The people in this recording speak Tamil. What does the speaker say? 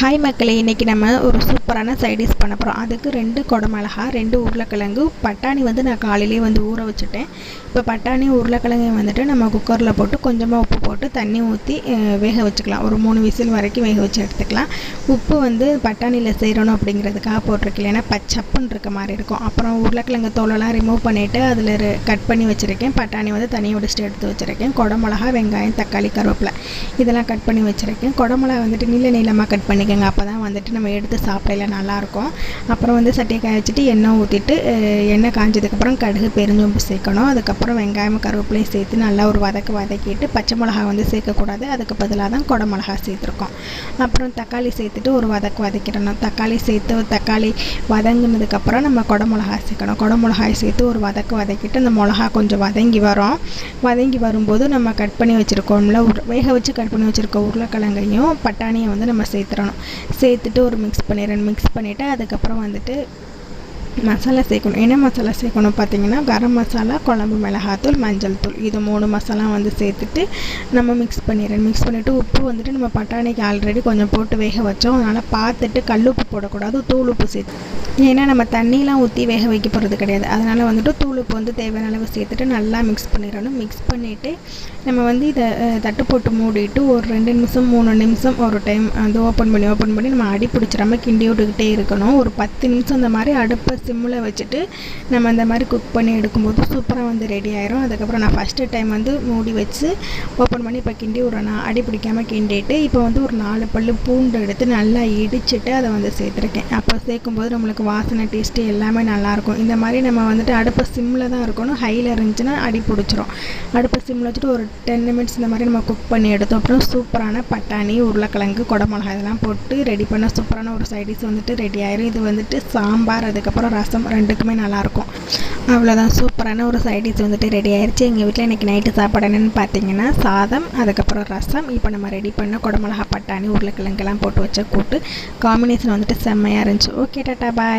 ஹாய் மக்களே இன்றைக்கி நம்ம ஒரு சூப்பரான சைடிஷ் பண்ண போகிறோம் அதுக்கு ரெண்டு குடமிளகா ரெண்டு உருளைக்கிழங்கு. பட்டாணி வந்து நான் காலையிலேயே வந்து ஊற வச்சுட்டேன். இப்போ பட்டாணி உருளைக்கிழங்கையும் வந்துட்டு நம்ம குக்கரில் போட்டு கொஞ்சமாக உப்பு போட்டு தண்ணி ஊற்றி வேக வச்சுக்கலாம். ஒரு மூணு விசில் வரைக்கும் வேக வச்சு எடுத்துக்கலாம். உப்பு வந்து பட்டாணியில் செய்கிறணும் அப்படிங்கிறதுக்காக போட்டிருக்கு. ஏன்னா பச்சப்புன்னு இருக்க மாதிரி இருக்கும். அப்புறம் உருளைக்கிழங்கு தோலெல்லாம் ரிமூவ் பண்ணிவிட்டு அதில் கட் பண்ணி வச்சுருக்கேன். பட்டாணி வந்து தனியாக உடிச்சிட்டு எடுத்து வச்சுருக்கேன். குடமிளகா வெங்காயம் தக்காளி கருவேப்பிலை. இதெல்லாம் கட் பண்ணி வச்சுருக்கேன். குடமிளகா வந்துட்டு நீல நீளமாக கட் பண்ணிக்கோங்க அப்போ தான் வந்துட்டு நம்ம எடுத்து சாப்பிடல நல்லாயிருக்கும். அப்புறம் வந்து சட்டியை காய வச்சுட்டு எண்ணெய் ஊற்றிட்டு எண்ணெய் காஞ்சதுக்கப்புறம் கடுகு பெருஞ்சொம்பு சேர்க்கணும். அதுக்கப்புறம் வெங்காயம் கருவேப்பிலையும் சேர்த்து நல்லா ஒரு வதக்கு வதக்கிட்டு பச்சை மிளகா வந்து சேர்க்கக்கூடாது. அதுக்கு பதிலாக தான் கொடை மிளகா சேர்த்துருக்கோம். அப்புறம் தக்காளி சேர்த்துட்டு ஒரு வதக்கு வதக்கிடணும். தக்காளி சேர்த்து தக்காளி வதங்கினதுக்கப்புறம் நம்ம கொடை மிளகா சேர்க்கணும். கொடை மிளகாய் சேர்த்து ஒரு வதக்கு வதக்கிட்டு அந்த மிளகா கொஞ்சம் வதங்கி வரும். வதங்கி வரும்போது நம்ம கட் பண்ணி வச்சுருக்கோம்ல வேக வச்சு கட் பண்ணி வச்சுருக்க உருளைக்கிழங்கையும் பட்டாணியை வந்து நம்ம சேர்த்துடணும். சேர்த்துட்டு ஒரு மிக்ஸ் பண்ணிடுறேன் மிக்ஸ் பண்ணிவிட்டு அதுக்கப்புறம் வந்துட்டு மசாலா சேர்க்கணும். என்ன மசாலா சேர்க்கணும் பார்த்தீங்கன்னா கரம் மசாலா குழம்பு மிளகாத்தூள் மஞ்சள் தூள். இது மூணு மசாலா வந்து சேர்த்துட்டு நம்ம மிக்ஸ் பண்ணிடுறேன் மிக்ஸ் பண்ணிவிட்டு உப்பு வந்துட்டு நம்ம பட்டாணிக்கு ஆல்ரெடி கொஞ்சம் போட்டு வேக வச்சோம். அதனால் பார்த்துட்டு கல் உப்பு போடக்கூடாது தூள் உப்பு சேர்த்து ஏன்னா நம்ம தண்ணியெலாம் ஊற்றி வேக வைக்க போகிறது கிடையாது. அதனால் வந்துட்டு தூள் உப்பு வந்து தேவையான அளவு சேர்த்துட்டு நல்லா மிக்ஸ் பண்ணிடணும். மிக்ஸ் பண்ணிவிட்டு நம்ம வந்து இதை தட்டு போட்டு மூடிட்டு ஒரு ரெண்டு நிமிஷம் மூணு நிமிஷம் ஒரு டைம் வந்து ஓப்பன் பண்ணி ஓப்பன் பண்ணி நம்ம அடி பிடிச்சிடாம கிண்டி விட்டுக்கிட்டே இருக்கணும். ஒரு பத்து நிமிஷம் அந்த மாதிரி அடுப்பை சிம்மில் வச்சுட்டு நம்ம இந்த மாதிரி குக் பண்ணி எடுக்கும்போது சூப்பராக வந்து ரெடி ஆயிரும். அதுக்கப்புறம் நான் ஃபஸ்ட்டு டைம் வந்து மூடி வச்சு ஓப்பன் பண்ணி இப்போ கிண்டி விட்றேன். அடி பிடிக்காமல் கிண்டிட்டு இப்போ வந்து ஒரு நாலு பல் பூண்டு எடுத்து நல்லா இடிச்சிட்டு அதை வந்து சேர்த்துருக்கேன். அப்போ சேர்க்கும்போது நம்மளுக்கு வாசனை டேஸ்ட்டு எல்லாமே நல்லாயிருக்கும். இந்த மாதிரி நம்ம வந்துட்டு அடுப்பை சிம்மில் தான் இருக்கணும். ஹையில் இருந்துச்சுன்னா அடி பிடிச்சிரும். அடுப்பை சிம்மில் வச்சுட்டு ஒரு டென் மினிட்ஸ் இந்த மாதிரி நம்ம குக் பண்ணி எடுத்தோம் அப்புறம் சூப்பரான பட்டாணி உருளைக்கிழங்கு குடமிளகா இதெல்லாம் போட்டு ரெடி பண்ண சூப்பரான ஒரு சைடிஸ் வந்துட்டு ரெடி ஆயிரும். இது வந்துட்டு சாம்பார் அதுக்கப்புறம் ரசம் ரெண்டுக்குமே நல்லாயிருக்கும். அவ்வளோதான் சூப்பரான ஒரு சைடிஸ் வந்துட்டு ரெடி ஆயிடுச்சு எங்கள் வீட்டில் இன்றைக்கி நைட்டு சாப்பாடு என்னென்னு பார்த்தீங்கன்னா சாதம் அதுக்கப்புறம் ரசம். இப்போ நம்ம ரெடி பண்ண குடமிளகா பட்டாணி உருளைக்கிழங்கெல்லாம் போட்டு வச்ச கூட்டு காம்பினேஷன் வந்துட்டு செம்மையாக இருந்துச்சு. ஓகே டாட்டா பாய்